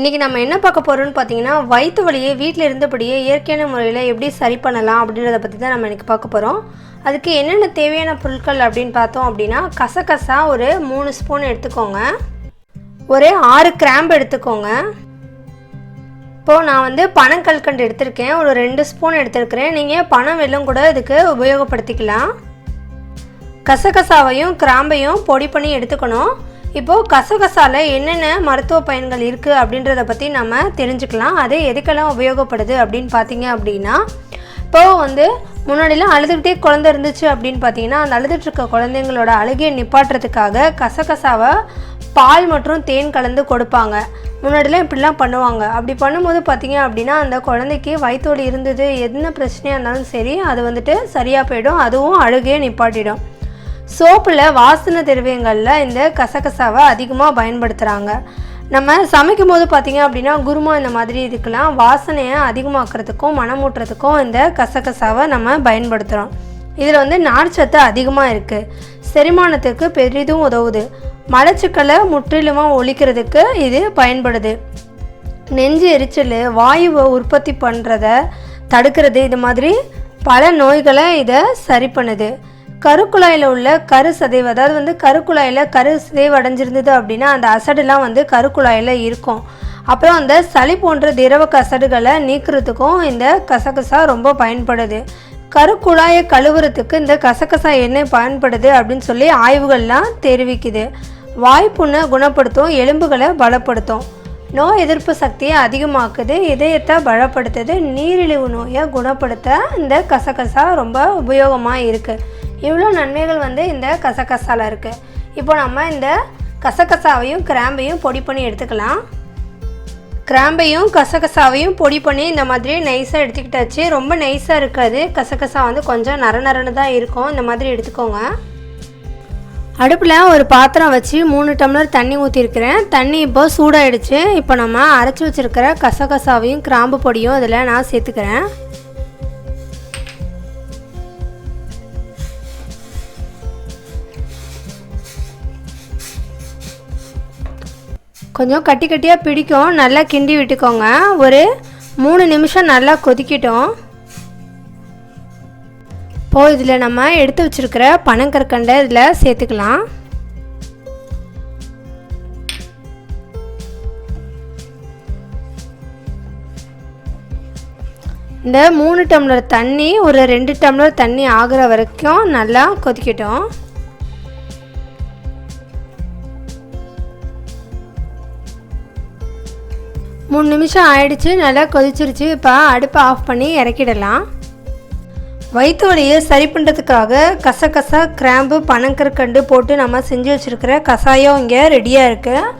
இன்றைக்கி நம்ம என்ன பார்க்க போகிறோம்னு பார்த்தீங்கன்னா வயிற்று வலியை வீட்டில் இருந்தபடியே இயற்கையான முறையில் எப்படி சரி பண்ணலாம் அப்படின்றத பற்றி தான் நம்ம இன்றைக்கி பார்க்க போகிறோம் அதுக்கு என்னென்ன தேவையான பொருட்கள் அப்படின்னு பார்த்தோம் அப்படின்னா கசகசா ஒரு மூணு ஸ்பூன் எடுத்துக்கோங்க. ஒரு ஆறு கிராம்பு எடுத்துக்கோங்க. இப்போது நான் வந்து பனங்கல்கண்டு எடுத்திருக்கேன். ஒரு ரெண்டு ஸ்பூன் எடுத்திருக்கிறேன். நீங்கள் பனம் வெல்லும் கூட இதுக்கு உபயோகப்படுத்திக்கலாம். கசகசாவையும் கிராம்பையும் பொடி பண்ணி எடுத்துக்கணும். இப்போது கசகசால என்னென்ன மருத்துவ பயன்கள் இருக்குது அப்படின்றத பற்றி நம்ம தெரிஞ்சுக்கலாம். அது எதுக்கெல்லாம் உபயோகப்படுது அப்படின்னு பார்த்தீங்க அப்படின்னா இப்போது வந்து முன்னாடிலாம் அழுதுகிட்டே குழந்தை இருந்துச்சு அப்படின்னு பார்த்தீங்கன்னா அந்த அழுதுட்டுருக்க குழந்தைங்களோட அழுகையை நிப்பாட்டுறதுக்காக கசகசாவை பால் மற்றும் தேன் கலந்து கொடுப்பாங்க. முன்னாடிலாம் இப்படிலாம் பண்ணுவாங்க. அப்படி பண்ணும்போது பார்த்தீங்க அப்படின்னா அந்த குழந்தைக்கு வயிற்றோடு இருந்தது என்ன பிரச்சனையாக இருந்தாலும் சரி அது வந்துட்டு சரியாக போயிடும். அதுவும் அழுகையை நிப்பாட்டிடும். சோப்பில் வாசனை திரவியங்களில் இந்த கசகசாவை அதிகமாக பயன்படுத்துகிறாங்க நம்ம சமைக்கும் போது பார்த்திங்க அப்படின்னா குருமா இந்த மாதிரி இதுக்கெல்லாம் வாசனையை அதிகமாக்குறதுக்கும் மனமூட்டுறதுக்கும் இந்த கசகசாவை நம்ம பயன்படுத்துகிறோம் இதில் வந்து நார்ச்சத்து அதிகமாக இருக்குது செரிமானத்துக்கு பெரிதும் உதவுது. மலச்சிக்கலை முற்றிலுமாக ஒழிக்கிறதுக்கு இது பயன்படுது. நெஞ்சு எரிச்சல் வாயுவை உற்பத்தி பண்ணுறத தடுக்கிறது இது மாதிரி பல நோய்களை இதை சரி பண்ணுது. கருக்குழாயில் உள்ள கரு சதைவு அதாவது வந்து கருக்குழாயில் கரு சிதைவு அடைஞ்சிருந்தது அப்படின்னா அந்த அசடுலாம் வந்து கருக்குழாயில் இருக்கும். அப்புறம் அந்த சளி போன்ற திரவ கசடுகளை நீக்கிறதுக்கும் இந்த கசகசா ரொம்ப பயன்படுது. கருக்குழாயை கழுவுறதுக்கு இந்த கசகசா எண்ணெய் பயன்படுது அப்படின்னு சொல்லி ஆய்வுகள்லாம் தெரிவிக்குது. வாய்ப்புண்ணை குணப்படுத்தும் எலும்புகளை பலப்படுத்தும். நோய் எதிர்ப்பு சக்தியை அதிகமாக்குது இதயத்தை பலப்படுத்துது நீரிழிவு நோயை குணப்படுத்த இந்த கசகசா ரொம்ப உபயோகமாக இருக்குது இவ்வளோ நன்மைகள் வந்து இந்த கசகசாவில் இருக்குது இப்போ நம்ம இந்த கசகசாவையும் கிராம்பையும் பொடி பண்ணி எடுத்துக்கலாம். கிராம்பையும் கசகசாவையும் பொடி பண்ணி இந்த மாதிரி நைஸாக எடுத்துக்கிட்டாச்சு. ரொம்ப நைஸாக இருக்காது. கசகசா வந்து கொஞ்சம் நர நரன்னு தான் இருக்கும். இந்த மாதிரி எடுத்துக்கோங்க. அடுப்பில் ஒரு பாத்திரம் வச்சு மூணு டம்ளர் தண்ணி ஊற்றிருக்கிறேன் தண்ணி இப்போ சூடாயிடுச்சு. இப்போ நம்ம அரைச்சி வச்சுருக்கிற கசகசாவையும் கிராம்பு பொடியும் இதில் நான் சேர்த்துக்கிறேன். கொஞ்சம் கட்டி கட்டியாக பிடிக்கும். நல்லா கிண்டி விட்டுக்கோங்க. ஒரு மூணு நிமிஷம் நல்லா கொதிக்கட்டும். இப்போது இதில் நம்ம எடுத்து வச்சுருக்கிற பனங்கற்கண்டை இதில் சேர்த்துக்கலாம். இந்த மூணு டம்ளர் தண்ணி ஒரு ரெண்டு டம்ளர் தண்ணி ஆகிற வரைக்கும் நல்லா கொதிக்கட்டும். மூணு நிமிஷம் ஆயிடுச்சு நல்லா கொதிச்சிருச்சு. இப்போ அடுப்பை ஆஃப் பண்ணி இறக்கிடலாம். வயிற்று வலியை சரி பண்ணுறதுக்காக கசகசா கிராம்பு பனங்கற்கண்டு போட்டு நம்ம செஞ்சு வச்சுருக்கிற கசாயம் இங்கே ரெடியாக இருக்குது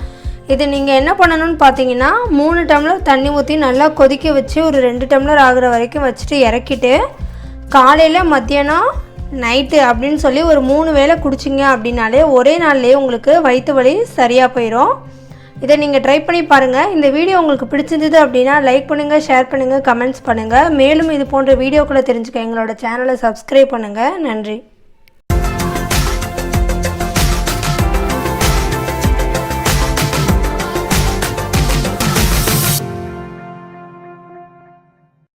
இது நீங்கள் என்ன பண்ணணும்னு பார்த்தீங்கன்னா மூணு டம்ளர் தண்ணி ஊற்றி நல்லா கொதிக்க வச்சு ஒரு ரெண்டு டம்ளர் ஆகிற வரைக்கும் வச்சுட்டு இறக்கிட்டு காலையில் மத்தியானம் நைட்டு அப்படின்னு சொல்லி ஒரு மூணு வேளை குடிச்சிங்க அப்படின்னாலே ஒரே நாள்லேயே உங்களுக்கு வயிற்று வலி சரியாக போயிடும் இதை நீங்கள் ட்ரை பண்ணி பாருங்கள் இந்த வீடியோ உங்களுக்கு பிடிச்சிருந்தது அப்படின்னா லைக் பண்ணுங்கள் ஷேர் பண்ணுங்கள் கமெண்ட்ஸ் பண்ணுங்கள் மேலும் இது போன்ற வீடியோக்களை தெரிஞ்சுக்க எங்களோட சேனலை சப்ஸ்கிரைப் பண்ணுங்கள் நன்றி.